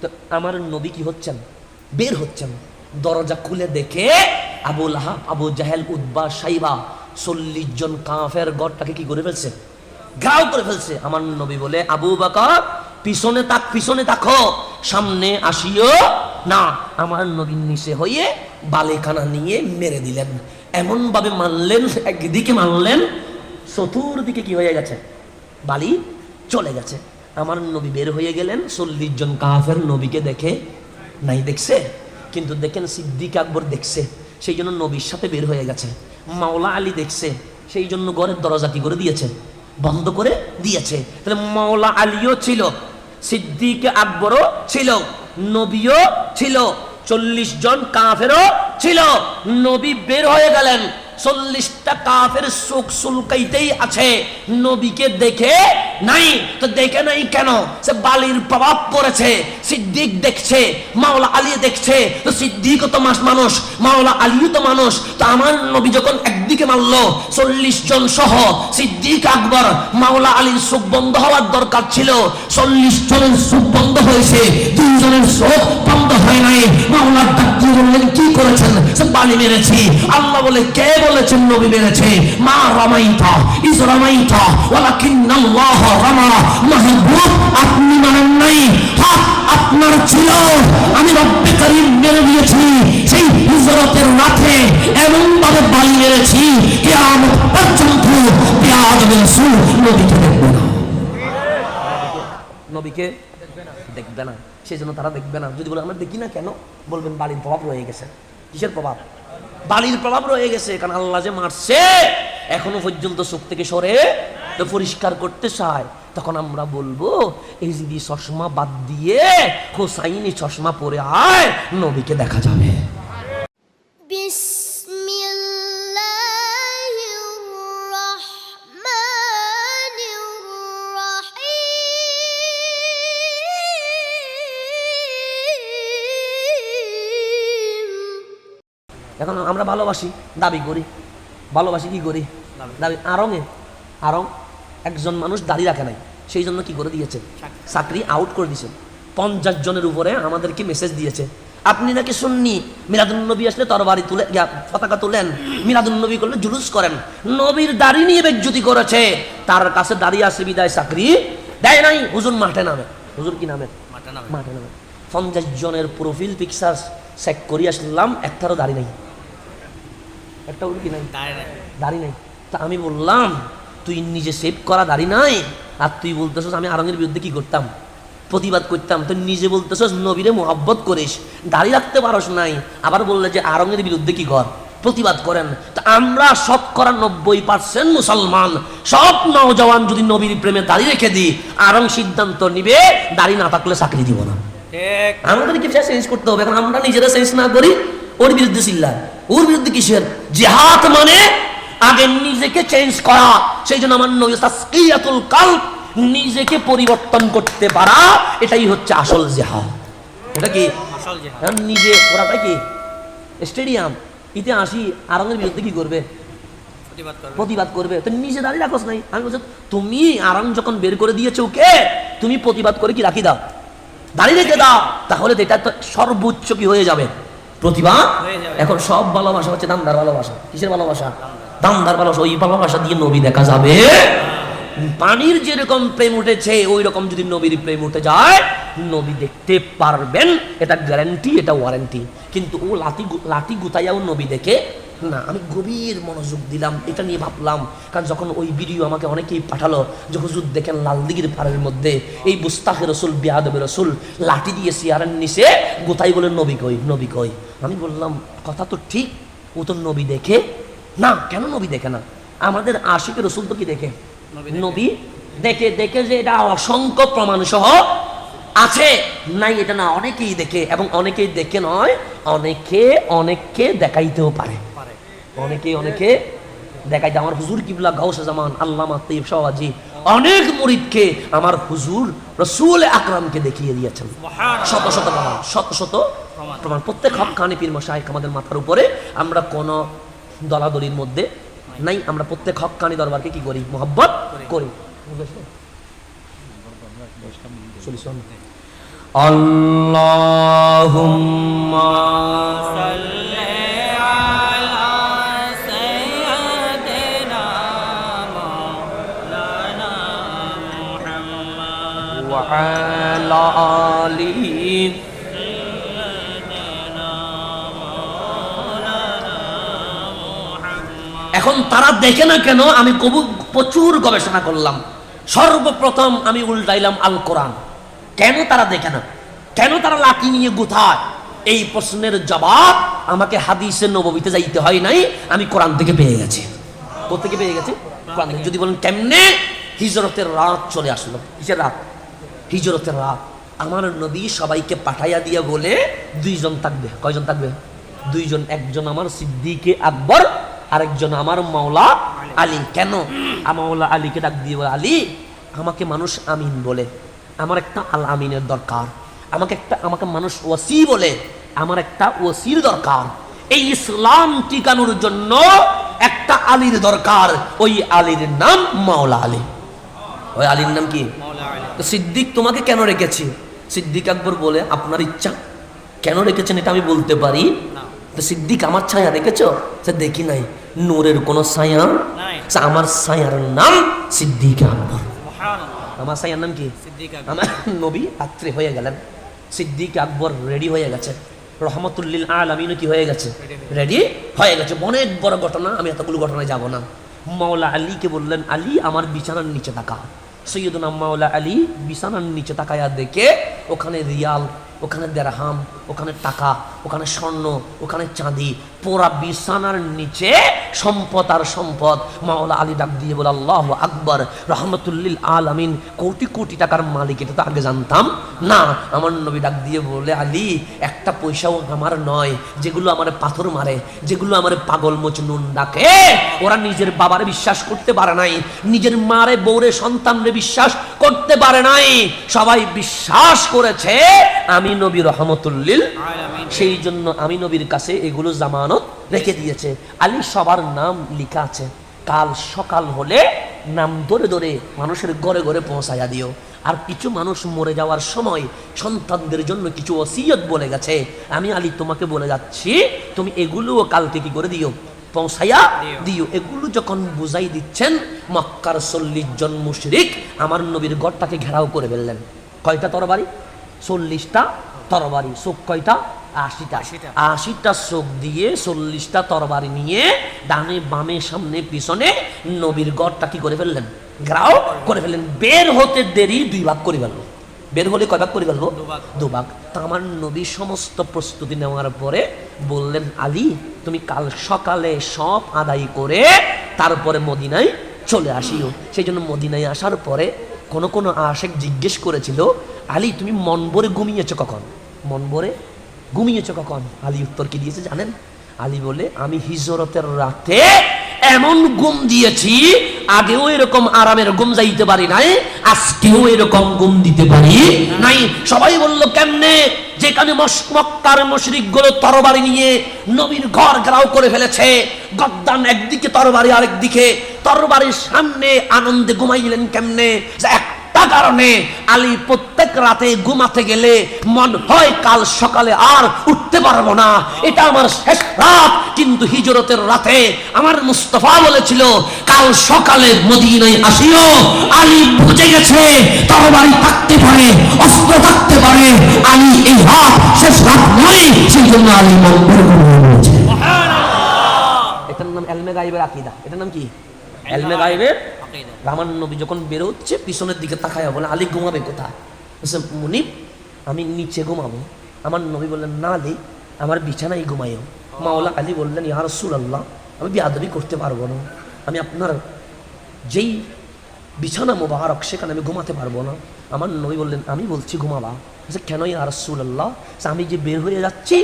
তো আমার নবী কি হচ্ছেন? বের হচ্ছেন। দরজা খুলে দেখে আবুল হাব আবু জাহেল উদ্বা সাইবা চল্লিশ জন কাফের গড়টাকে কি করে ফেলছে? ঘাও করে ফেলছে। আমার নবী বলে, আবু বাকর, পিছনে তাক, পিছনে তাকো, সামনে আসিও না। আমার নবীর নিচে হয়ে বালেখানা নিয়ে মেরে দিলেন। এমন ভাবে মানলেন একদিকে মানলেন চতুর্দিকে কি হয়ে গেছে? বালি চলে গেছে। আমার নবী বের হয়ে গেলেন, চল্লিশ জন কাফের নবীকে দেখে নাই দেখছে, কিন্তু দেখেন সিদ্দিক আকবর দেখছে, সেই জন্য নবীর সাথে বের হয়ে গেছে, মাওলা আলী দেখছে, সেই জন্য ঘরের দরজা কি করে দিয়েছে? বন্ধ করে দিয়েছে, তাহলে মাওলা আলীও ছিল, সিদ্দিক আকবরও ছিল, নবীও ছিল, চল্লিশ জন কাফেরও ছিল, নবী বের হয়ে গেলেন চল্লিশটা কাফের চোখ সুলকাইতেই আছে। নবীকে দেখে নাই। তো দেখে নাই কেন? সে বালির প্রভাব পড়েছে, সিদ্দিক দেখছে, মাওলা আলী দেখছে। তো সিদ্দিক তো মাস মানুষ, মাওলা আলীও তো মানুষ। তো আমার নবী যখন একদিকে মারলো, চল্লিশ জন সহ, সিদ্দিক আকবর, মাওলা আলীর চোখ বন্ধ হওয়ার দরকার ছিল। চল্লিশ জনের চোখ বন্ধ হয়েছে দুইজনের চোখ বন্ধ হয় নাই। বালি মেরেছি। আল্লাহ বলে, কে বলেছেন নবী মেরেছে? মা রামাইতা, ইস রামাইতা, ওয়ালাকিন্নাল্লাহ রামা। মাহবুব, আপনি মানেন নাই। হক আপনার ছিল। আমি রব্বে করিম মেরে দিয়েছি। সেই হিজরতের রাতে এমন ভাবে বালি মেরেছি, কিয়ামত পর্যন্ত পেঁয়াজ রসুল নবীকে দেখবে না। নবীকে দেখবে না। সেই জন্য তারা দেখবে না। যদি বলে, আমরা দেখি না কেন? বলবেন, বাড়ির প্রভাব রয়ে গেছে। কিসের প্রভাব? বালির প্রভাব রয়ে গেছে, কারণ আল্লাহ যে মারছে, এখনও পর্যন্ত চোখ থেকে সরে তো পরিষ্কার করতে চায়। তখন আমরা বলব, এই যদি চশমা বাদ দিয়ে হোসাইনি চশমা পরে আয়, নবীকে দেখা যাবে। আমরা ভালোবাসি দাবি করি। ভালোবাসি কি করি? দাবি। আরঙে। আরং একজন মানুষ দাঁড়িয়ে রাখে নাই সেই জন্য কি করে দিয়েছে? চাকরি। আউট করে দিয়েছে। পঞ্চাশ জনের উপরে আমাদেরকে মেসেজ দিয়েছে। আপনি নাকি শুননি মিলাদুন্নবী আসলে তরবারি তুলে পতাকা তুলেন। মিলাদুন্নবী করলে জুলুস করেন। নবীর দাড়ি নিয়ে বেজ্জুতি করেছে। তার কাছে দাঁড়িয়ে আসে বিদায় চাকরি। দেয় নাই। হুজুর মাঠে নামে। হুজুর কি নামে? মাঠে নামে। পঞ্চাশ জনের প্রোফাইল পিকচার চেক করি আসলাম একটারও দাড়ি নাই। একটা কি নাই। দাড়ি নাই। তা আমি বললাম তুই নিজে সেভ করা দাড়ি নাই? আর তুই বলতেছস আমি আরঙের বিরুদ্ধে কি করতাম? প্রতিবাদ করতাম। তুই নিজে বলতেছস নবীরে মোহাব্বত করিস। দাড়ি রাখতে পারস নাই। আবার বললে যে আরঙের বিরুদ্ধে কি কর? প্রতিবাদ করেন। তা আমরা শতকরা নব্বই পার্সেন্ট মুসলমান। সব নওজওয়ান যদি নবীর প্রেমে দাড়ি রেখে দিই আরং সিদ্ধান্ত নিবে দাড়ি না থাকলে চাকরি দিব না। আমাদের কি চেঞ্জ করতে হবে। এখন আমরা নিজেরা চেঞ্জ না করি ওর বিরুদ্ধে চিল্লা ওর বিরুদ্ধে কিসের? জেহাদ মানে আগে নিজেকে চেঞ্জ করা। সেই জন্য আমার নবী তাসকিয়াতুল কালব নিজেকে পরিবর্তন করতে পারা এটাই হচ্ছে আসল জেহাদ। এটা কি? নিজে ওরাটা কি? স্টেডিয়াম ইতে আসি আরঙের বিরুদ্ধে কি করবে? প্রতিবাদ করবে। তো নিজে দাঁড়িয়ে রাখোস নাই। আমি বলছি তুমি আরাম যখন বের করে দিয়েছ ওকে তুমি প্রতিবাদ করে কি রাখি দাও? দাঁড়িয়ে রেখে দাও। তাহলে এটা তো সর্বোচ্চ কি হয়ে যাবে? প্রতিবাদ এখন সব ভালোবাসা হচ্ছে দামদার ভালোবাসা। কিসের ভালোবাসা? দামদার ভালোবাসা ওই ভালোবাসা দিয়ে নবী দেখা যাবে। পানির যেরকম প্রেম উঠেছে ওই রকম যদি নবীর প্রেম উঠে যায় নবী দেখতে পারবেন। এটা গ্যারান্টি এটা ওয়ারেন্টি কিন্তু ও লাঠি লাতি লাঠি গুতাইয়াও নবী দেখে না আমি গভীর মনোযোগ দিলাম এটা নিয়ে ভাবলাম। কারণ যখন ওই ভিডিও আমাকে অনেকেই পাঠালো যে হুজুর দেখেন লালদিঘির পাড়ের মধ্যে এই বুস্তাখে রসুল বিয়াদবে রসুল লাঠি দিয়ে সিয়ারের নিচে গোতাই বলে নবী কই নবী কই? আমি বললাম কথা তো ঠিক ও তো নবী দেখে। না কেন নবী দেখে না? আমাদের আশিকের রসুল তো কি দেখে? নবী দেখে। দেখে যে এটা অসংখ্য প্রমাণ সহ আছে। নাই এটা না অনেকেই দেখে এবং অনেকেই দেখে নয় অনেকে অনেককে দেখাইতেও পারে। অনেকে অনেকে দেখাইতে আমার হুজুর কিবলা গাউসে জামান আল্লামা তৈব সওয়াজি অনেক মুরিদকে আমার হুজুর রসুল আকরামকে দেখিয়ে দিয়েছেন। শত শত প্রমাণ শত শত প্রমাণ। প্রমাণ। প্রত্যেক হকানি পীর মশাইক আমাদের মাথার উপরে আমরা কোন দলাদলির মধ্যে নাই। আমরা প্রত্যেক হকানি দরবারকে কি করি? মোহাব্বত করি। আল্লাহুম্মা ওয়া আলা আলিহি এখন তারা দেখে না কেন আমি কবু প্রচুর গবেষণা করলাম। সর্বপ্রথম আমি উল্টাইলাম আল কোরআন। কেন তারা দেখে না? কেন তারা লাঠি নিয়ে গুথায়? এই প্রশ্নের জবাব আমাকে হাদিসের নবীতে যাইতে হয় নাই, আমি কোরআন থেকে পেয়ে গেছি। কোথেকে পেয়ে গেছি? কোরআন যদি বলেন কেমনে? হিজরতের রাত চলে আসলো। কিসের রাত? হিজরতের রাত। আমার নবী সবাইকে পাঠাইয়া দিয়ে বলে দুইজন থাকবে। কয়জন থাকবে? দুইজন, একজন আমার সিদ্দিকে আকবর, আরেকজন আমার মাওলা আলী। কেন? মাওলা আলীকে ডাক দিয়ে বলে, আলী, আমাকে মানুষ আমিন বলে। আমার একটা আল আমিনের দরকার। আমাকে একটা, আমাকে মানুষ ওসি বলে। আমার একটা ওসির দরকার। এই ইসলাম টিকানোর জন্য একটা আলীর দরকার। ওই আলীর নাম মাওলা আলী। ওই আলীর নাম কি? তো সিদ্দিক তোমাকে কেন রেখেছি? সিদ্দিক আকবর বলে আপনার ইচ্ছা। কেন রেখেছেন এটা আমি বলতে পারি? তো সিদ্দিক আমার ছায়া রেখেছ? সে দেখি নাই। নূরের কোনো ছায়া। আমার ছায়ার নাম সিদ্দিক আকবর। আমার ছায়ার নাম কি? সিদ্দিক আমার নবী রাত্রে হয়ে গেলেন। সিদ্দিক আকবর রেডি হয়ে গেছে। রহমতুল্লিল আলমিনও কি হয়ে গেছে? রেডি হয়ে গেছে। অনেক বড় ঘটনা আমি এতগুলো ঘটনায় যাব না। মাওলা আলীকে বললেন আলী আমার বিছানার নিচে তাকা সৈয়দনা মাওলা আলী বিছানার নিচে তাকায়া দেখে ওখানে রিয়াল ওখানে দেড়হাম ওখানে টাকা ওখানে স্বর্ণ ওখানে চাঁদি পোড়া বিছানার নিচে সম্পদ আর সম্পদ। মাওলা আলী ডাক দিয়ে বলে আল্লাহ আকবর রহমতুল্লিল আলামিন। কোটি কোটি টাকার মালিক এটা তো আগে জানতাম। না আমার নবী ডাক দিয়ে বলে আলী একটা পয়সাও আমার নয়। যেগুলো আমার পাথর মারে যেগুলো আমার পাগল মোচ নুন ডাকে ওরা নিজের বাবারে বিশ্বাস করতে পারে নাই নিজের মারে বউরে সন্তানরে বিশ্বাস করতে পারে নাই। সবাই বিশ্বাস করেছে আমি নবী রহমতুল্লিল সেই জন্য আমি নবীর কাছে এগুলো জামানত রেখে দিয়েছে। আলী সবার নাম লেখা আছে। কাল সকাল হলে নাম ধরে ধরে মানুষের ঘরে ঘরে পৌঁছাইয়া দিও। আর কিছু মানুষ মরে যাওয়ার সময় সন্তানদের জন্য কিছু ওসিয়ত বলে গেছে। আমি আলী তোমাকে বলে যাচ্ছি তুমি এগুলোও কালকে কি করে দিও? পৌঁছাইয়া দিও। এগুলো যখন বুঝাই দিচ্ছেন মক্কার চল্লিশ জন মুশরিক আমার নবীর গড়টাকে ঘেরাও করে ফেললেন। কয়টা তরবারি? চল্লিশটা তরবারি। চোখ কয়টা? আশিটা। আশিটা। চোখ দিয়ে চল্লিশটা তরবারি নিয়ে ডানে বামে সামনে পিছনে নবীর গড়টা কি করে ফেললেন? ঘেরাও করে ফেললেন। বের হতে দেরি দুই ভাগ করে ফেলল। বের হলে কয় ভাগ করে ফেলব? দুভাগ। আমার নবী সমস্ত প্রস্তুতি নেওয়ার পরে বললেন আলী তুমি কাল সকালে সব আদায় করে তারপরে মদিনায় চলে আসিও। সেই জন্য মদিনায় আসার পরে কোন কোনো আশেক জিজ্ঞেস করেছিল আলী তুমি মন ভরে ঘুমিয়েছো কখন? মন ভরে ঘুমিয়েছো কখন? আলী উত্তর কি দিয়েছে জানেন? আলী বলে, আমি হিজরতের রাতে এমন ঘুম দিয়েছি, আগেও এরকম আরামের ঘুম যাইতে পারি নাই, আজকেও এরকম ঘুম দিতে পারি নাই। সবাই বলল, কেমনে? যেখানে মক্কার মশরিকগুলো তরবারি নিয়ে নবীর ঘর ঘেরাও করে ফেলেছে, গদ্দান একদিকে, তরবারি আরেক দিকে তরবারির সামনে আনন্দে ঘুমাইলেন কেমনে? যে একটা কারণে আলী প্রত্যেক রাতে ঘুমাতে গেলে মন হয় কাল সকালে আর উঠতে পারব না। এটা আমার শেষ রাত। কিন্তু হিজরতের রাতে আমার মুস্তফা বলেছিল কাল সকালে মদিনায় আসিও আলী বুঝে গেছে তরবারি থাকতে পারে অস্ত্র থাকতে পারে আলী এই রাত শেষ রাত নয় সেই জন্য আলী মন করে এটার নাম এলমে গাইবের আকিদা। এটার নাম কি? এলমে গাইবের রামান নবী যখন বেরোচ্ছে পিছনের দিকে তাকায় বলে আলী ঘুমাবে কোথায়? বলছে আমি নিচে ঘুমাবো। আমার নবী বললেন, না আলী আমার বিছানায় ঘুমাইও মাওলা আলী বললেন, ইয়া রসুল আল্লাহ আমি বিয়াদবি করতে পারব না। আমি আপনার যেই বিছানা মোবারক, সেখানে আমি ঘুমাতে পারব না। আমার নবী বললেন, আমি বলছি ঘুমাবা। বলছে, কেন ইয়া রসুল আল্লাহ আমি যে বের হয়ে যাচ্ছি,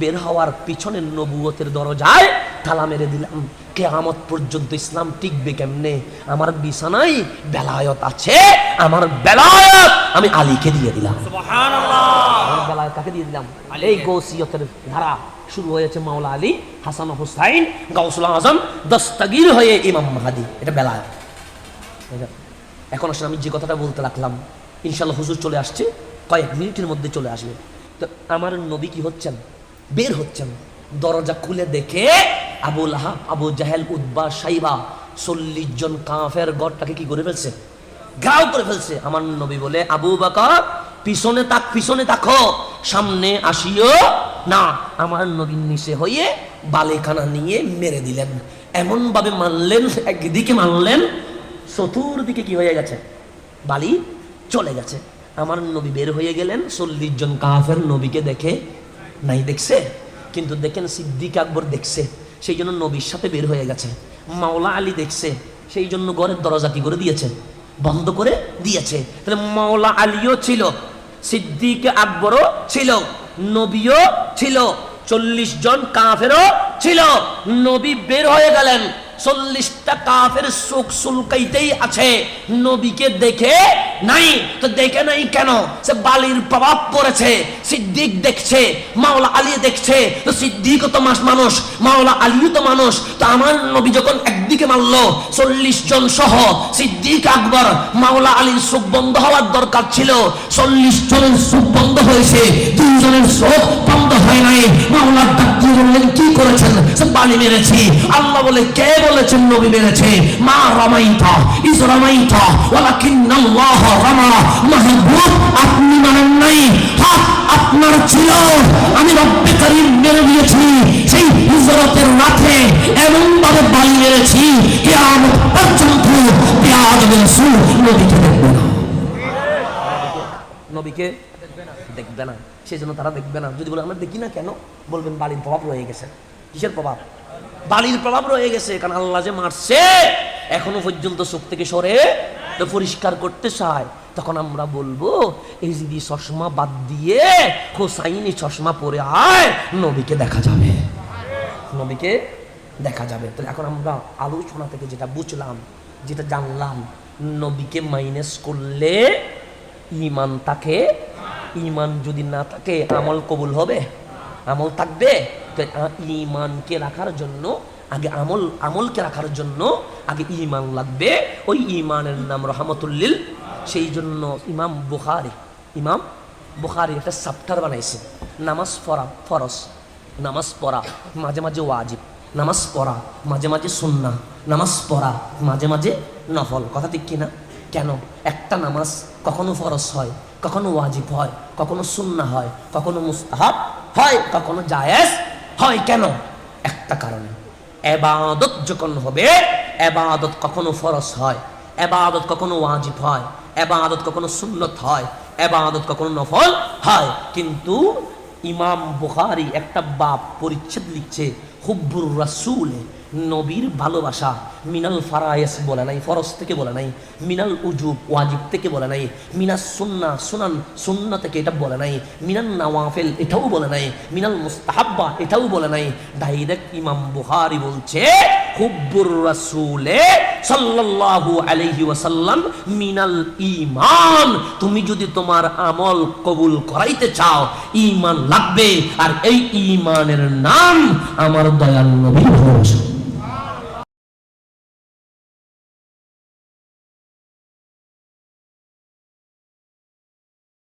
বের হওয়ার পিছনে নবুয়তের দরজায় তালা মেরে দিলাম। কেয়ামত পর্যন্ত ইসলাম টিকবে কেমনে? আমার বিছানায় বেলায়ত আছে আমার বেলায়ত আমি আলীকে দিয়ে দিলাম। বেলায়ত কাকে দিয়ে দিলাম? এই গৌসিয়তের ধারা শুরু হয়েছে মাওলা আলী হাসান হুসাইন গাউসুল আজম দস্তগীর হয়ে ইমাম মাহাদি। এটা বেলায়ত। এখন আসলে আমি যে কথাটা বলতে লাগলাম ইনশাল্লাহ হুজুর চলে আসছে কয়েক মিনিটের মধ্যে চলে আসবে। তো আমার নবী কি হচ্ছেন? বের হচ্ছেন। দরজা খুলে দেখে আবুল আহাব আবু জাহেল উদ্বা সাইবা, চল্লিশ জন কাফের গড়টাকে কি করে ফেলছে? গাও করে ফেলছে। আমার নবী বলে, আবু বাকর, পিছনে তাক, পিছনে তাকো, সামনে আসিও না। আমার নবীর নিচে হয়ে বালেখানা নিয়ে মেরে দিলেন। এমন ভাবে মানলেন একদিকে মানলেন চতুর্দিকে কি হয়ে গেছে? বালি চলে গেছে। আমার নবী বের হয়ে গেলেন, চল্লিশ জন কাফের নবীকে দেখে, নাই দেখছে? কিন্তু দেখেন সিদ্দিক আকবর দেখছে। সেই জন্য নবীর সাথে বের হয়ে গেছে। মাওলা আলী দেখছে, সেই জন্য ঘরের দরজা কি করে দিয়েছে? বন্ধ করে দিয়েছে। তাহলে মাওলা আলীও ছিল, সিদ্দিক আকবরও ছিল, নবীও ছিল, চল্লিশ জন কাফেরও ছিল। নবী বের হয়ে গেলেন। চল্লিশটা কাফের চোখ সুলকাইতেই আছে। নবীকে দেখে নাই। তো দেখে নাই কেন? সে বালির প্রভাব পড়েছে, সিদ্দিক দেখছে, মাওলা আলী দেখছে। তো সিদ্দিকও তো মানুষ, মাওলা আলীও তো মানুষ। তো আমার নবী যখন একদিকে মারলো, চল্লিশ জন সহ, সিদ্দিক আকবর, মাওলা আলীর চোখ বন্ধ হওয়ার দরকার ছিল। চল্লিশ জনের চোখ বন্ধ হয়েছে দুইজনের চোখ বন্ধ হয় নাই। মাওলা কি করেছেন? বালি মেরেছি। আল্লাহ বলে, কে বলেছেন নবী মেরেছে মা রামাইতা ইস রামাইতা, ওয়ালাকিন্নাল্লাহ রামা, মাহবুব, আপনি মানেন নাই, হাত আপনার ছিল, আমি রব্বে করিম মেরে দিয়েছি, সেই হিজরতের রাতে এমন ভাবে বালি মেরেছি, কিয়ামত পর্যন্ত পেয়াজ রাসূল নবীকে দেখবে না। নবীকে দেখবে না সেই জন্য তারা দেখবে না। যদি বলে, আমরা দেখি না কেন? বলবেন বালির প্রভাব রয়ে গেছে। কিসের প্রভাব? বালির প্রভাব রয়ে গেছে, কারণ আল্লাহ যে মারছে, এখনও পর্যন্ত চোখ থেকে সরে তো পরিষ্কার করতে চায়। তখন আমরা বলব, এই যদি চশমা বাদ দিয়ে হোসাইনি চশমা পরে আয়, নবীকে দেখা যাবে। নবীকে দেখা যাবে। তাহলে এখন আমরা আলোচনা থেকে যেটা বুঝলাম, যেটা জানলাম, নবীকে মাইনাস করলে ইমান তাকে ইমান যদি না থাকে আমল কবুল হবে? আমল থাকবে, তো ইমানকে রাখার জন্য, আগে আমল, আমলকে রাখার জন্য আগে ইমান লাগবে। ওই ইমানের নাম রহমতুল্লিল সেই জন্য ইমাম বুখারি ইমাম বুখারি একটা সাপ্টার বানাইছে। নামাজ পড়া ফরস নামাজ পড়া, মাঝে মাঝে ওয়াজিব। নামাজ পড়া, মাঝে মাঝে সুন্না নামাজ পড়া, মাঝে মাঝে নফল। কথা ঠিক কিনা? কেন? একটা নামাজ কখনো ফরস হয়, কখনো ওয়াজিব হয়, কখনো সুন্না হয়, কখনো মুস্তাহাব হয়, কখনো জায়েজ হয় কেন? একটা কারণে। এবাদত যখন হবে, এবাদত কখনো ফরস হয়, এবাদত কখনো ওয়াজিব হয়, এবাদত কখনো সুন্নত হয়, এবাদত কখনো নফল হয়। কিন্তু ইমাম বুখারি একটা বাপ পরিচ্ছেদ লিখছে, হুব্বুর রাসূলে, নবীর ভালোবাসা, মিনাল ফারায়েস বলে নাই, ফরজ থেকে বলে নাই, মিনাল উজুব, ওয়াজিব থেকে বলে নাই, মিনাস সুন্না, সুনান, সুন্না থেকে এটা বলে নাই মিনাল নওয়াফেল এটাও বলে নাই, মিনাল মুস্তাহাব্বা এটাও বলে নাই। ডাইরেক্ট ইমাম বুখারি বলছে, হুব্বুর রাসূলে সাল্লাল্লাহু আলাইহি ওয়াসাল্লাম মিনাল ঈমান। তুমি যদি তোমার আমল কবুল করাইতে চাও, ঈমান লাগবে। আর এই ঈমানের নাম আমার দয়াল নবী ভালোবাসা